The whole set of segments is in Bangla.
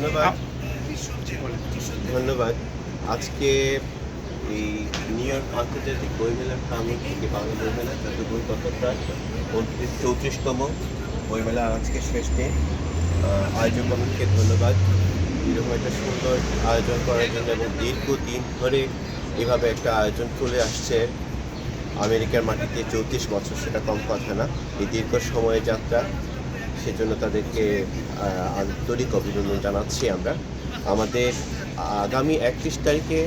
ধন্যবাদ। ধন্যবাদ। আজকে এই নিউ ইয়র্ক আন্তর্জাতিক বই বইমেলার প্রাঙ্গণ থেকে বাংলা বইমেলা যত বই তত প্রায় উনত্রিশ চৌত্রিশতম বইমেলা আজকে শেষ দিন। আয়োজক কমিটিকে ধন্যবাদ। এরকম একটা সুন্দর আয়োজন করার জন্য এবং দীর্ঘদিন ধরে এভাবে একটা আয়োজন চলে আসছে। আমেরিকার মাটিতে চৌত্রিশ বছর সেটা কম কথা না। এই দীর্ঘ সময়ের যাত্রা সেজন্য তাদেরকে আন্তরিক অভিনন্দন জানাচ্ছি আমরা। আমাদের আগামী একত্রিশ তারিখে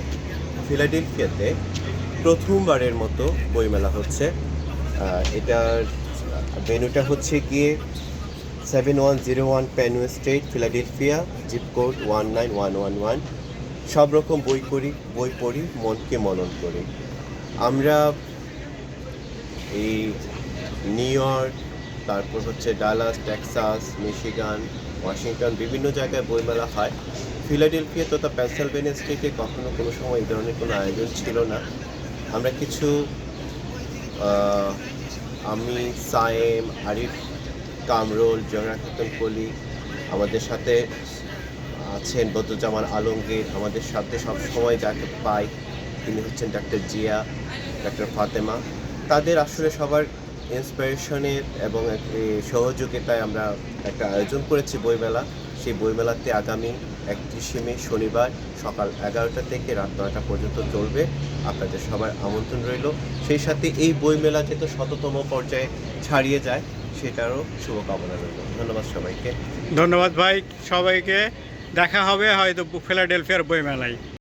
ফিলাডেলফিয়াতে প্রথমবারের মতো বইমেলা হচ্ছে। এটার ভেন্যুটা হচ্ছে গিয়ে seven one zero one Penn street, Philadelphia, zip code one nine one one one. সব রকম বই করি, বই পড়ি, মনকে মনন করি। আমরা এই নিউ ইয়র্ক তারপর হচ্ছে ডালাস, টেক্সাস, মিশিগান, ওয়াশিংটন বিভিন্ন জায়গায় বইমেলা হয়। ফিলাডেলফিয়া তথা পেনসিলভেনিয়া স্টেটে কখনো কোনো সময় এই ধরনের কোনো আয়োজন ছিল না। আমরা কিছু আমি, সায়েম আরিফ কামরুল জয়না খাতুন কলি আমাদের সাথে আছেন, বদরুজ্জামান আলমগীর আমাদের সাথে সবসময় যাকে পাই। তিনি হচ্ছেন ডাক্তার জিয়া, ডাক্তার ফাতেমা। তাদের আসলে সবার ইন্সপিরেশনের এবং সহযোগিতায় আমরা একটা আয়োজন করেছি বইমেলা। সেই বইমেলাতে আগামী একত্রিশে মে শনিবার সকাল এগারোটা থেকে রাত নয়টা পর্যন্ত চলবে। আপনাদের সবার আমন্ত্রণ রইল। সেই সাথে এই বইমেলা যাতে শততম পর্যায়ে ছাড়িয়ে যায়, সেটারও শুভকামনা রইল। ধন্যবাদ সবাইকে। ধন্যবাদ ভাই সবাইকে। দেখা হবে হয়তো ফিলাডেলফিয়ার বইমেলায়।